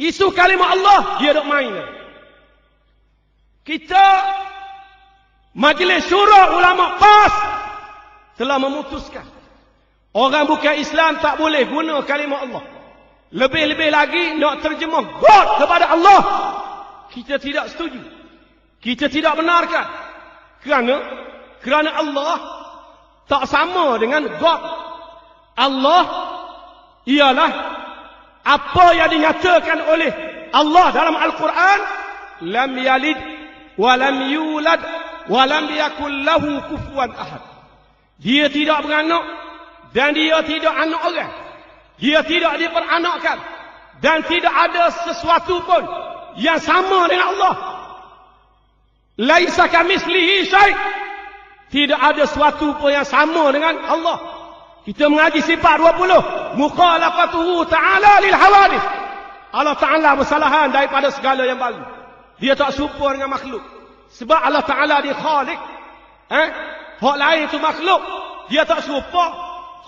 Isu kalimah Allah, dia dok main. Kita Majlis Syura Ulama PAS telah memutuskan orang bukan Islam tak boleh guna kalimah Allah. Lebih-lebih lagi nak terjemah God kepada Allah. Kita tidak setuju. Kita tidak benarkan. Kerana kerana Allah tak sama dengan God. Allah ialah apa yang dinyatakan oleh Allah dalam Al-Quran lam yalid wa lam yulad wa lam yakul lahu kufuwan ahad. Dia tidak beranak dan dia tidak anak orang. Dia tidak diperanakkan dan tidak ada sesuatu pun yang sama dengan Allah. Laisa kamislihi syai'. Tidak ada sesuatu pun yang sama dengan Allah. Kita mengaji sifat 20. Mukhalafatuhu ta'ala lil hawadith. Allah Ta'ala bersalahan daripada segala yang baru. Dia tak serupa dengan makhluk. Sebab Allah Ta'ala dia khalik. Eh? Hak lain itu makhluk. Dia tak serupa.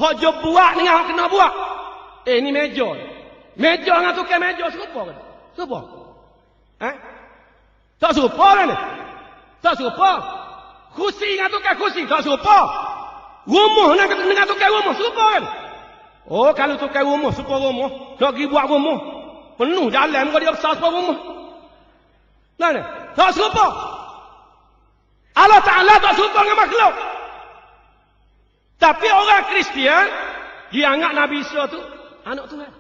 Hak dia buat dengan hak kena buat. Eh, ni meja. Meja dengan tukar meja serupa kan? Serupa. Eh? Tak serupa kan? Tak serupa. Kursi dengan tukar kursi. Tak serupa. Rumah dengan, dengan tukar rumah. Serupa kan? Oh, kalau tukar rumah, serupa rumah. Nak pergi buat rumah. Penuh jalan. Muka dia besar serupa rumah. Mana? Tak serupa. Allah Ta'ala tak serupa dengan makhluk. Tapi orang Kristian, dia anggap Nabi Isa tu anak Tuhan.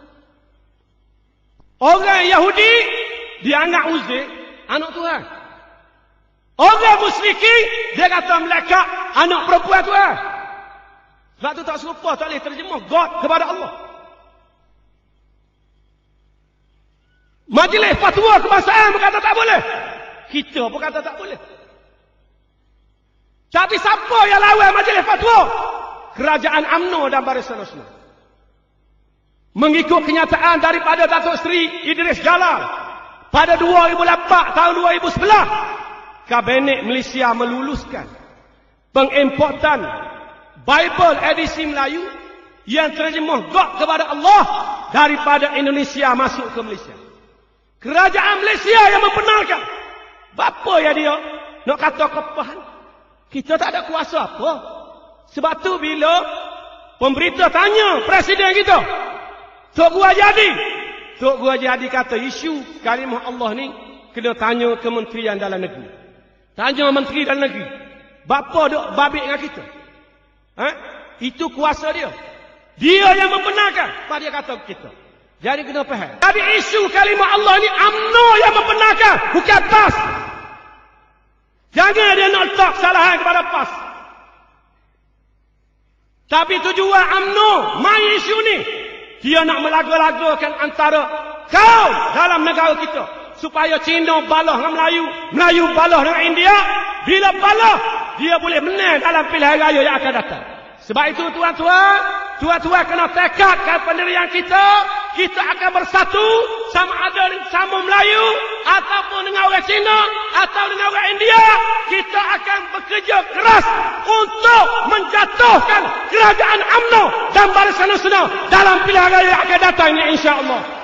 Orang Yahudi, dia anggap Uzair anak Tuhan. Orang musyriki, dia kata mereka anak perempuan Tuhan. Sebab tu tak serupa, tak boleh terjemah God kepada Allah. Majlis fatwa kebangsaan berkata tak boleh. Kita pun kata tak boleh. Tapi siapa yang lawan majlis fatwa? Kerajaan UMNO dan Barisan Nasional. Mengikut kenyataan daripada Datuk Seri Idris Jalal pada 2008 tahun 2011 Kabinet Malaysia meluluskan pengimportan Bible edisi Melayu yang terjemah God kepada Allah daripada Indonesia masuk ke Malaysia. Kerajaan Malaysia yang membenarkan. Bapa ya dia nak kata kepahan. Kita tak ada kuasa apa. Sebab tu bila pemberita tanya presiden kita, Tok Gua Jadi, Tok Gua Jadi kata isu kalimah Allah ni kena tanya Kementerian Dalam Negeri. Tanya Menteri Dalam Negeri. Bapa duk babik dengan kita. Ha? Itu kuasa dia. Dia yang membenarkan. Apa dia kata kita? Jadi kena faham. Tapi isu kalimah Allah ni UMNO yang membenarkan. Bukan PAS. Jangan dia nak letak kesalahan kepada PAS. Tapi tujuan UMNO main isu ni. Dia nak melaga-lagakan antara kau dalam negara kita. Supaya Cina balah dengan Melayu. Melayu balah dengan India. Bila balah, dia boleh menang dalam pilihan raya yang akan datang. Sebab itu tuan-tuan, tuan-tuan kena tekadkan pendirian kita. Kita akan bersatu sama ada sama Melayu ataupun dengan orang Cina atau dengan orang India. Kita akan bekerja keras untuk menjatuhkan kerajaan UMNO dan Barisan Nasional dalam pilihan raya yang akan datang ini insya-Allah.